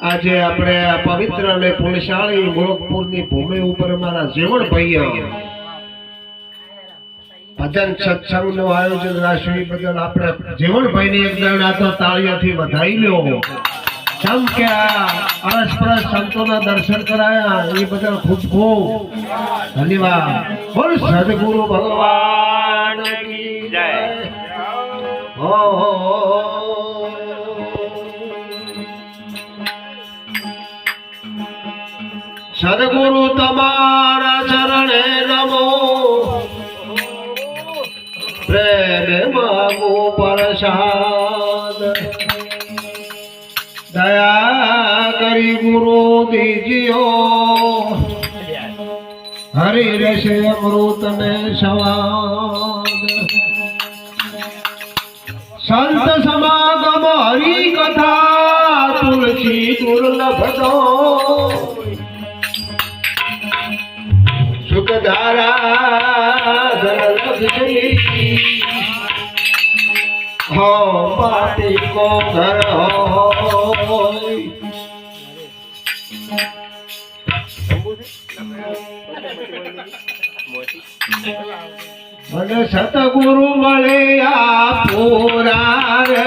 આજે આપણે પવિત્ર અને પુણ્યશાળી ગોરખપુરની ભૂમિ ઉપર અમારા જીવન ભાઈઓ ભજન સત્સંગનું આયોજન રાખ્યું બદલ આપણે જીવનભાઈની એક દણ આ તો તાળીઓથી વધાઈ લ્યો. જેમ કે આ અરસપરસ સંતોના દર્શન કરાયા એ બદલ ખૂબ ખૂબ ધન્યવાદ. બોલ સદગુરુ ભગવાન કી જય. હો હો, સદગુરુ તમારા ચરણે નમો પ્રેમ માગો પ્રસાદ દયા કરી ગુરુ દીજીઓ. હરી રહેશે અમૃત ને સવાદ. સંત સમાગમ હરી કથા તુલસી દુર્લભ દો ધનલક્ષી હો પાટી કો ઘર મને સતગુરુ મળે આ પૂરા રે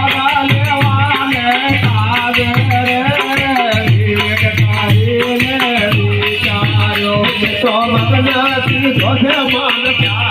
भगवान प्यार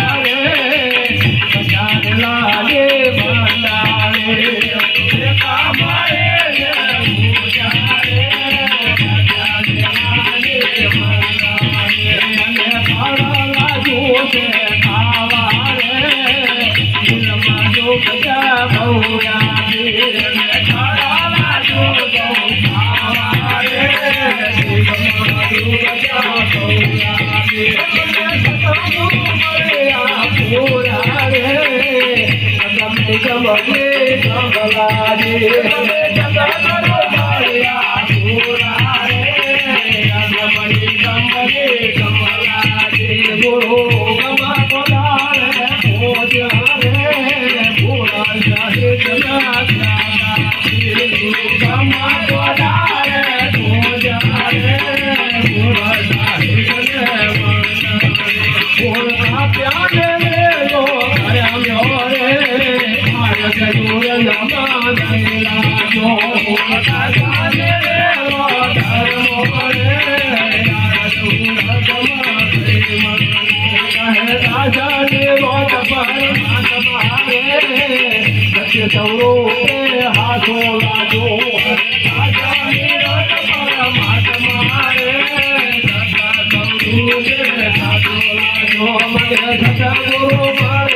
પરમાત્મા રે સદા સૌરો